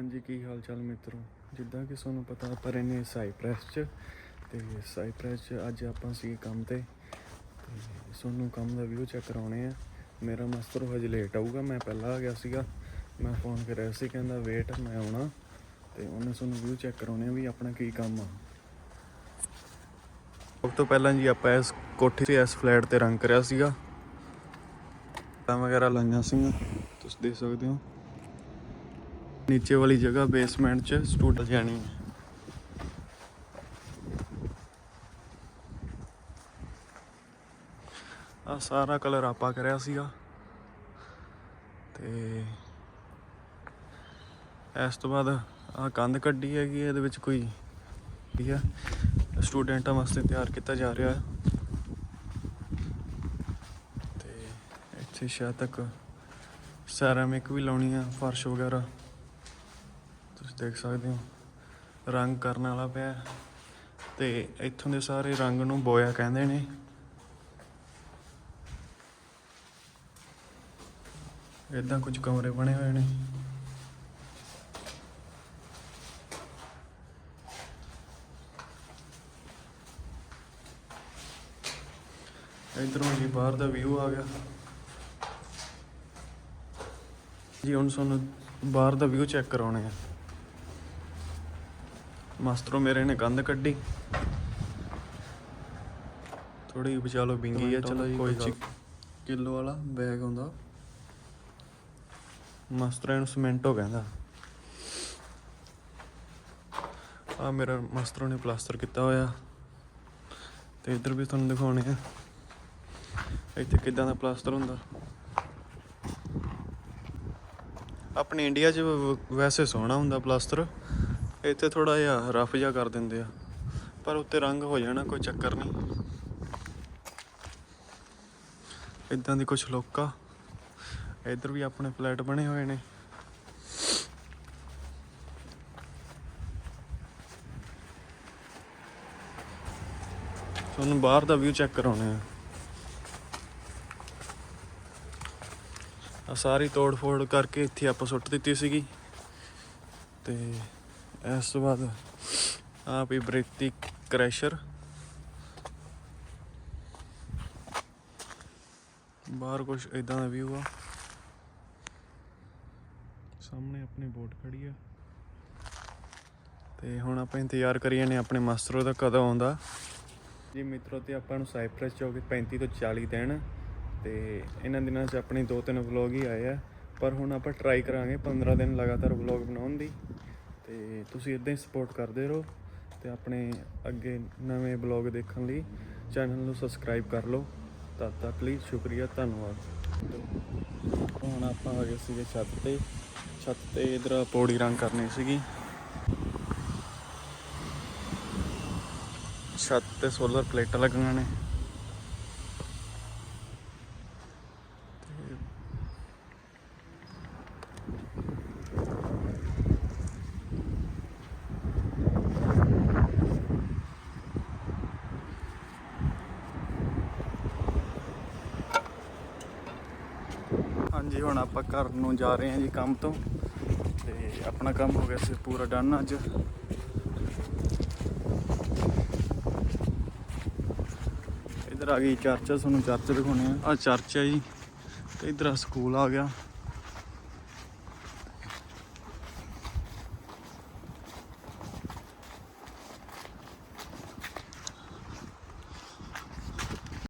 ਹਾਂਜੀ, ਕੀ ਹਾਲ ਚਾਲ ਮਿੱਤਰੋ? ਜਿੱਦਾਂ ਕਿ ਤੁਹਾਨੂੰ ਪਤਾ, ਆਪਾਂ ਰਹਿੰਦੇ ਸਾਈਪ੍ਰੈਸ 'ਚ ਤੇ ਸਾਈਪ੍ਰੈਸ 'ਚ ਅੱਜ ਆਪਾਂ ਸੀ ਕੰਮ ਤੇ ਤੇ ਤੁਹਾਨੂੰ ਕੰਮ ਦਾ ਵਿਊ ਚੈੱਕ ਕਰਾਉਣੇ ਆ। ਮੇਰਾ ਮਾਸਟਰ ਹਜੇ ਲੇਟ ਆਊਗਾ, ਮੈਂ ਪਹਿਲਾਂ ਆ ਗਿਆ ਸੀਗਾ। ਮੈਂ ਫੋਨ ਕਰਿਆ ਸੀ, ਕਹਿੰਦਾ ਵੇਟ ਮੈਂ ਆਉਣਾ ਤੇ ਉਹਨੇ ਤੁਹਾਨੂੰ ਵਿਊ ਚੈੱਕ ਕਰਾਉਣੇ ਆ ਵੀ ਆਪਣਾ ਕੀ ਕੰਮ ਆ। ਸਭ ਤੋਂ ਪਹਿਲਾਂ ਜੀ ਆਪਾਂ ਇਸ ਕੋਠੀ ਤੇ, ਇਸ ਫਲੈਟ ਤੇ ਰੰਗ ਕਰਿਆ ਸੀਗਾ। ਤਾਂ ਵਗੈਰਾ ਲਾਈਆਂ ਸੀਗੀਆਂ, ਤੁਸੀਂ ਦੇਖ ਸਕਦੇ ਹੋ। ਨੀਚੇ ਵਾਲੀ ਜਗ੍ਹਾ ਬੇਸਮੈਂਟ 'ਚ ਸਟੂਡੈਂਟ ਜਾਣੀ ਹੈ। ਆ ਸਾਰਾ ਕਲਰ ਆਪਾਂ ਕਰਿਆ ਸੀਗਾ। ਤੇ ਇਸ ਤੋਂ ਬਾਅਦ ਆ ਕੰਧ ਕੱਢੀ ਹੈਗੀ ਇਹਦੇ ਵਿੱਚ ਕੋਈ ਠੀਕ ਹੈ। ਸਟੂਡੈਂਟਾਂ ਵਾਸਤੇ ਤਿਆਰ ਕੀਤਾ ਜਾ ਰਿਹਾ ਹੈ। ਤੇ ਇੱਥੇ ਸ਼ਾਇਦ ਤੱਕ ਸੈਰਾਮਿਕ ਵੀ ਲਾਉਣੀ ਆ ਫਰਸ਼ ਵਗੈਰਾ। ਦੇਖ ਸਕਦੇ ਹੋ। ਰੰਗ ਕਰਨ ਵਾਲਾ ਪਿਆ ਹੈ। ਤੇ ਇੱਥੋਂ ਦੇ ਸਾਰੇ ਰੰਗ ਨੂੰ ਬੋਇਆ ਕਹਿੰਦੇ ਨੇ। ਇਦਾਂ ਕੁਝ ਕਮਰੇ ਬਣੇ ਹੋਏ ਨੇ। ਇਧਰੋਂ ਜੀ ਬਾਹਰ ਦਾ ਵਿਊ ਆ ਗਿਆ। ਜੀ ਹੁਣ ਤੁਹਾਨੂੰ ਬਾਹਰ ਦਾ ਵਿਊ ਚੈੱਕ ਕਰਾਉਣੇ ਆ। ਮਾਸਟਰੋ ਮੇਰੇ ਨੇ ਕੰਧ ਕੱਢੀ। ਥੋੜੀ ਵਿਚਾਲੋ ਬਿੰਗੀ ਆ ਚਲੋ ਕੋਈ ਕਿਲੋ ਵਾਲਾ ਬੈਗ ਹੁੰਦਾ। ਮਾਸਟਰ ਇਹਨੂੰ ਸਮੈਂਟੋ ਕਹਿੰਦਾ। ਆ ਮੇਰਾ ਮਾਸਟਰੋ ਨੇ ਪਲਾਸਟਰ ਕੀਤਾ ਹੋਇਆ। ਤੇ ਇੱਧਰ ਵੀ ਤੁਹਾਨੂੰ ਦਿਖਾਉਣੇ ਆ। ਇੱਥੇ ਕਿਦਾਂ ਦਾ ਪਲਾਸਟਰ ਹੁੰਦਾ। ਆਪਣੇ ਇੰਡੀਆ 'ਚ ਵੈਸੇ ਸੋਹਣਾ ਹੁੰਦਾ ਪਲਾਸਟਰ। ਇੱਥੇ ਥੋੜਾ ਜਿਹਾ ਰਫ ਜਿਹਾ ਕਰ ਦਿੰਦੇ ਆ, ਪਰ ਉੱਤੇ ਰੰਗ ਹੋ ਜਾਣਾ, ਕੋਈ ਚੱਕਰ ਨਹੀਂ। ਇਦਾਂ ਦੀ ਕੁਝ ਲੋਕਾ ਇੱਧਰ ਵੀ ਆਪਣੇ ਫਲੈਟ ਬਣੇ ਹੋਏ ਨੇ। ਤੁਹਾਨੂੰ ਬਾਹਰ ਦਾ ਵਿਊ ਚੈੱਕ ਕਰਾਉਣੇ ਆ। ਆ ਸਾਰੀ ਤੋੜ ਫੋੜ ਕਰਕੇ ਇੱਥੇ ਆਪਾਂ ਸੁੱਟ ਦਿੱਤੀ ਸੀਗੀ। ਤੇ ਇਸ ਤੋਂ ਬਾਅਦ ਆ ਵੀ ਬ੍ਰਿਤੀ ਕ੍ਰੈਸ਼ਰ। ਬਾਹਰ ਕੁਝ ਇਦਾਂ ਦਾ ਵਿਊ ਆ। ਸਾਹਮਣੇ ਆਪਣੀ ਬੋਟ ਖੜੀ ਆ। ਤੇ ਹੁਣ ਆਪਾਂ ਇੰਤਜ਼ਾਰ ਕਰੀਏ ਨੇ ਆਪਣੇ ਮਾਸਟਰੋ ਦਾ ਕਦੋਂ ਆਉਂਦਾ। ਜੀ ਮਿੱਤਰੋ, ਤੇ ਆਪਾਂ ਨੂੰ ਸਾਈਪ੍ਰੈਸ ਚ ਹੋ ਕੇ 35 ਤੋਂ 40 ਦਿਨ। ਤੇ ਇਹਨਾਂ ਦਿਨਾਂ 'ਚ ਆਪਣੇ ਦੋ ਤਿੰਨ ਵਲੌਗ ਹੀ ਆਏ ਆ। ਪਰ ਹੁਣ ਆਪਾਂ ਟਰਾਈ ਕਰਾਂਗੇ 15 ਦਿਨ ਲਗਾਤਾਰ ਵਲੌਗ ਬਣਾਉਣ ਦੀ। ਤੇ ਤੁਸੀਂ ਇਦਾਂ ਹੀ ਸਪੋਰਟ ਕਰਦੇ ਰਹੋ ਤੇ ਆਪਣੇ ਅੱਗੇ ਨਵੇਂ ਵਲੌਗ ਦੇਖਣ ਲਈ ਚੈਨਲ ਨੂੰ ਸਬਸਕ੍ਰਾਈਬ ਕਰ ਲਓ। ਤਦ ਤੱਕ ਲਈ ਸ਼ੁਕਰੀਆ, ਧੰਨਵਾਦ। ਹੁਣ ਆਪਾਂ ਆ ਗਏ ਸੀਗੇ ਛੱਤ ਤੇ। ਛੱਤ ਤੇ ਇਧਰ ਪੌੜੀ ਰੰਗ ਕਰਨੀ ਸੀਗੀ। ਛੱਤ ਤੇ ਸੋਲਰ ਪਲੇਟਾਂ ਲੱਗਣੀਆਂ ਨੇ। ਹਾਂਜੀ, ਹੁਣ ਆਪਾਂ ਘਰ ਨੂੰ ਜਾ ਰਹੇ ਹਾਂ ਜੀ ਕੰਮ ਤੋਂ। ਤੇ ਆਪਣਾ ਕੰਮ ਹੋ ਗਿਆ ਸੀ ਪੂਰਾ ਡਨ ਅੱਜ। ਇਧਰ ਆ ਗਈ ਚਰਚ ਤੁਹਾਨੂੰ ਚਰਚ ਦਿਖਾਉਣੇ ਆ। ਆ ਚਰਚ ਹੈ ਜੀ। ਤੇ ਇਧਰ ਆ ਸਕੂਲ ਆ ਗਿਆ।